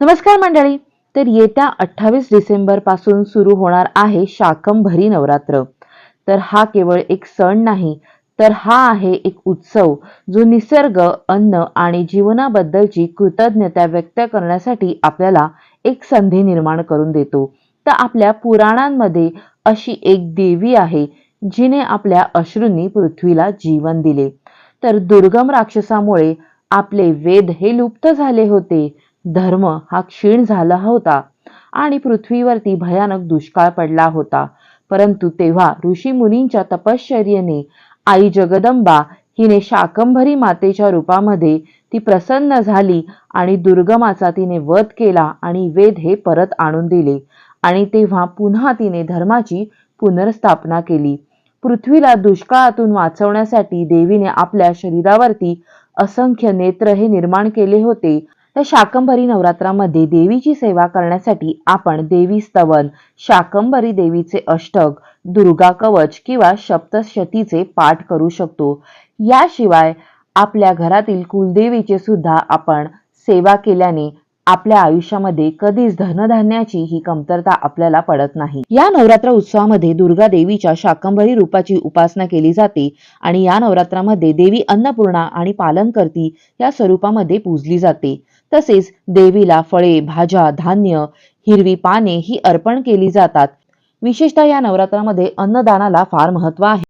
नमस्कार मंडळी. तर येत्या अठ्ठावीस डिसेंबरपासून सुरू होणार आहे शाकंभरी नवरात्र. तर हा केवळ एक सण नाही तर हा आहे एक उत्सव जो निसर्ग अन्न आणि जीवनाबद्दलची कृतज्ञता व्यक्त करण्यासाठी आपल्याला एक संधी निर्माण करून देतो. तर आपल्या पुराणांमध्ये अशी एक देवी आहे जिने आपल्या अश्रूंनी पृथ्वीला जीवन दिले. तर दुर्गम राक्षसामुळे आपले वेद हे लुप्त झाले होते. धर्म हा क्षीण झाला होता आणि पृथ्वीवरती भयानक दुष्काळ पडला होता. परंतु तेव्हा ऋषी मुनींच्या तपश्चर्येने आई जगदंबा हिने शाकंभरी मातेच्या रूपामध्ये ती प्रसन्न झाली आणि दुर्गमाचा तिने वध केला आणि वेद हे परत आणून दिले. आणि तेव्हा पुन्हा तिने धर्माची पुनर्स्थापना केली. पृथ्वीला दुष्काळातून वाचवण्यासाठी देवीने आपल्या शरीरावरती असंख्य नेत्र हे निर्माण केले होते. तर शाकंभरी नवरात्रामध्ये देवीची सेवा करण्यासाठी आपण देवी स्तवन शाकंभरी देवीचे अष्टक दुर्गा कवच किंवा सप्तशतीचे पाठ करू शकतो. याशिवाय आपल्या घरातील कुलदेवीचे सुद्धा आपण सेवा केल्याने आपल्या आयुष्यामध्ये कधीच धनधान्याची ही कमतरता आपल्याला पडत नाही. या नवरात्र उत्सवामध्ये दुर्गा देवीच्या शाकंभरी रूपाची उपासना केली जाते आणि या नवरात्रामध्ये देवी अन्नपूर्णा आणि पालन करती या स्वरूपामध्ये पूजली जाते. तसेच देवीला फळे भाज्या धान्य हिरवी पाने ही अर्पण केली जातात. विशेषतः या नवरात्रामध्ये अन्नदानाला फार महत्त्व आहे.